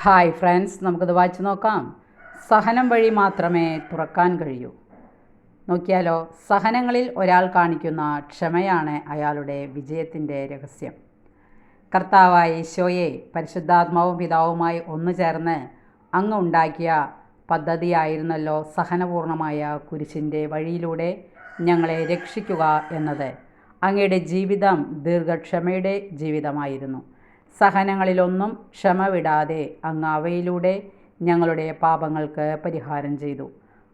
Hi friends നമുക്കത് വായിച്ചു നോക്കാം. സഹനം വഴി മാത്രമേ തുറക്കാൻ കഴിയൂ. നോക്കിയാലോ സഹനങ്ങളിൽ ഒരാൾ കാണിക്കുന്ന ക്ഷമയാണ് അയാളുടെ വിജയത്തിന്റെ രഹസ്യം. കർത്താവായ ഈശോയെ പരിശുദ്ധാത്മാവും പിതാവുമായി ഒന്നു ചേർന്ന് അങ്ങ് ഉണ്ടാക്കിയ പദ്ധതിയായിരുന്നല്ലോ സഹനപൂർണമായ കുരിശിന്റെ വഴിയിലൂടെ ഞങ്ങളെ രക്ഷിക്കുക എന്നത്. അങ്ങയുടെ ജീവിതം ദീർഘക്ഷമയുടെ ജീവിതമായിരുന്നു. സഹനങ്ങളിലൊന്നും ക്ഷമ വിടാതെ അങ്ങ് അവയിലൂടെ ഞങ്ങളുടെ പാപങ്ങൾക്ക് പരിഹാരം ചെയ്തു.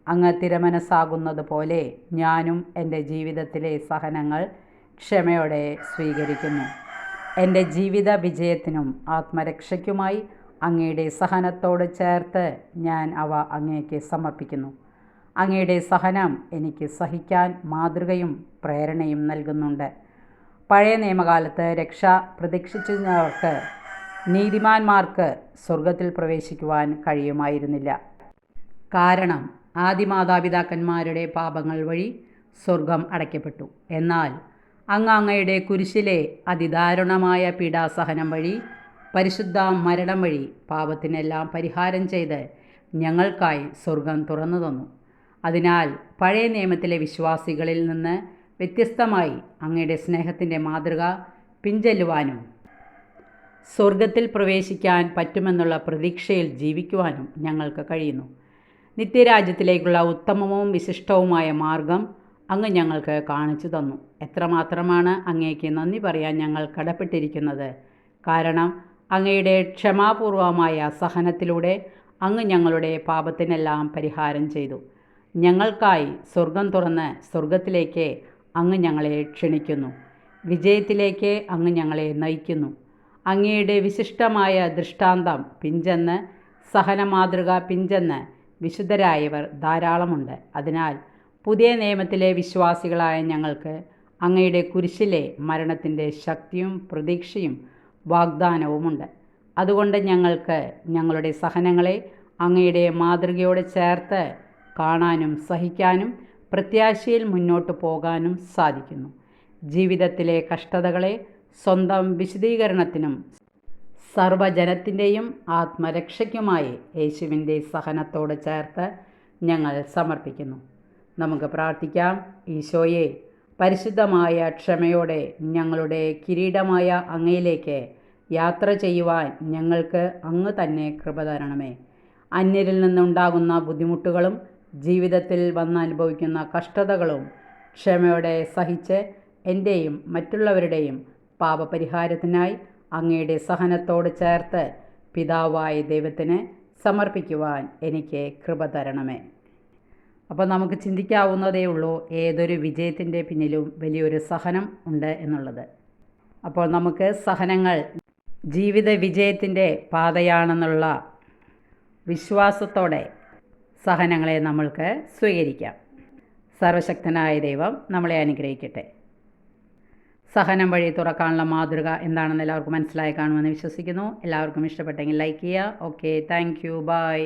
അങ്ങ് തിരമനസ്സാകുന്നത് പോലെ ഞാനും എന്റെ ജീവിതത്തിലെ സഹനങ്ങൾ ക്ഷമയോടെ സ്വീകരിക്കുന്നു. എന്റെ ജീവിത വിജയത്തിനും ആത്മരക്ഷയ്ക്കുമായി അങ്ങയുടെ സഹനത്തോട് ചേർത്ത് ഞാൻ അവ അങ്ങേക്ക് സമർപ്പിക്കുന്നു. അങ്ങയുടെ സഹനം എനിക്ക് സഹിക്കാൻ മാതൃകയും പ്രേരണയും നൽകുന്നുണ്ട്. പഴയ നിയമകാലത്ത് രക്ഷ പ്രതീക്ഷിച്ചവർക്ക് നീതിമാന്മാർക്ക് സ്വർഗത്തിൽ പ്രവേശിക്കുവാൻ കഴിയുമായിരുന്നില്ല. കാരണം ആദിമാതാപിതാക്കന്മാരുടെ പാപങ്ങൾ വഴി സ്വർഗം അടയ്ക്കപ്പെട്ടു. എന്നാൽ അങ്ങാങ്ങയുടെ കുരിശിലെ അതിദാരുണമായ പീഡാസഹനം വഴി പരിശുദ്ധ മരണം വഴി പാപത്തിനെല്ലാം പരിഹാരം ചെയ്ത് ഞങ്ങൾക്കായി സ്വർഗം തുറന്നു തന്നു. അതിനാൽ പഴയ നിയമത്തിലെ വിശ്വാസികളിൽ നിന്ന് വ്യത്യസ്തമായി അങ്ങയുടെ സ്നേഹത്തിന്റെ മാതൃക പിഞ്ചെല്ലുവാനും സ്വർഗത്തിൽ പ്രവേശിക്കാൻ പറ്റുമെന്നുള്ള പ്രതീക്ഷയിൽ ജീവിക്കുവാനും ഞങ്ങൾക്ക് കഴിയുന്നു. നിത്യരാജ്യത്തിലേക്കുള്ള ഉത്തമവും വിശിഷ്ടവുമായ മാർഗം അങ്ങ് ഞങ്ങൾക്ക് കാണിച്ചു തന്നു. എത്രമാത്രമാണ് അങ്ങേക്ക് നന്ദി പറയാൻ ഞങ്ങൾ കടപ്പെട്ടിരിക്കുന്നത്? കാരണം അങ്ങയുടെ ക്ഷമാപൂർവമായ സഹനത്തിലൂടെ അങ്ങ് ഞങ്ങളുടെ പാപത്തിനെല്ലാം പരിഹാരം ചെയ്തു. ഞങ്ങൾക്കായി സ്വർഗം തുറന്ന് സ്വർഗത്തിലേക്ക് അങ്ങ് ഞങ്ങളെ ക്ഷണിക്കുന്നു. വിജയത്തിലേക്ക് അങ്ങ് ഞങ്ങളെ നയിക്കുന്നു. അങ്ങയുടെ വിശിഷ്ടമായ ദൃഷ്ടാന്തം പിഞ്ചെന്ന് സഹന മാതൃക പിഞ്ചെന്ന് വിശുദ്ധരായവർ ധാരാളമുണ്ട്. അതിനാൽ പുതിയ നിയമത്തിലെ വിശ്വാസികളായ ഞങ്ങൾക്ക് അങ്ങയുടെ കുരിശിലെ മരണത്തിന്റെ ശക്തിയും പ്രതീക്ഷയും വാഗ്ദാനവുമുണ്ട്. അതുകൊണ്ട് ഞങ്ങൾക്ക് ഞങ്ങളുടെ സഹനങ്ങളെ അങ്ങയുടെ മാതൃകയോട് ചേർത്ത് കാണാനും സഹിക്കാനും പ്രത്യാശയിൽ മുന്നോട്ട് പോകാനും സാധിക്കുന്നു. ജീവിതത്തിലെ കഷ്ടതകളെ സ്വന്തം വിശദീകരണത്തിനും സർവജനത്തിന്റെയും ആത്മരക്ഷയ്ക്കുമായി യേശുവിന്റെ സഹനത്തോട് ചേർത്ത് ഞങ്ങൾ സമർപ്പിക്കുന്നു. നമുക്ക് പ്രാർത്ഥിക്കാം ഈശോയെ പരിശുദ്ധമായ ക്ഷമയോടെ ഞങ്ങളുടെ കിരീടമായ അങ്ങയിലേക്ക് യാത്ര ചെയ്യുവാൻ ഞങ്ങൾക്ക് അങ്ങ് തന്നെ കൃപ തരണമേ. അന്യരിൽ നിന്നുണ്ടാകുന്ന ബുദ്ധിമുട്ടുകളും ജീവിതത്തിൽ വന്നനുഭവിക്കുന്ന കഷ്ടതകളും ക്ഷമയോടെ സഹിച്ച് എന്റെയും മറ്റുള്ളവരുടെയും പാപപരിഹാരത്തിനായി അങ്ങയുടെ സഹനത്തോട് ചേർത്ത് പിതാവായ ദൈവത്തിന് സമർപ്പിക്കുവാൻ എനിക്ക് കൃപ തരണമേ. അപ്പോൾ നമുക്ക് ചിന്തിക്കാവുന്നതേ ഉള്ളൂ ഏതൊരു വിജയത്തിന്റെ പിന്നിലും വലിയൊരു സഹനം ഉണ്ട് എന്നുള്ളത്. അപ്പോൾ നമുക്ക് സഹനങ്ങൾ ജീവിത വിജയത്തിന്റെ പാതയാണെന്നുള്ള വിശ്വാസത്തോടെ സഹനങ്ങളെ നമ്മൾക്ക് സ്വീകരിക്കാം. സർവശക്തനായ ദൈവം നമ്മളെ അനുഗ്രഹിക്കട്ടെ. സഹനം വഴി തുറക്കാനുള്ള മാതൃക എന്താണെന്ന് എല്ലാവർക്കും മനസ്സിലായി കാണുമെന്ന് വിശ്വസിക്കുന്നു. എല്ലാവർക്കും ഇഷ്ടപ്പെട്ടെങ്കിൽ ലൈക്ക് ചെയ്യുക. Okay thank you by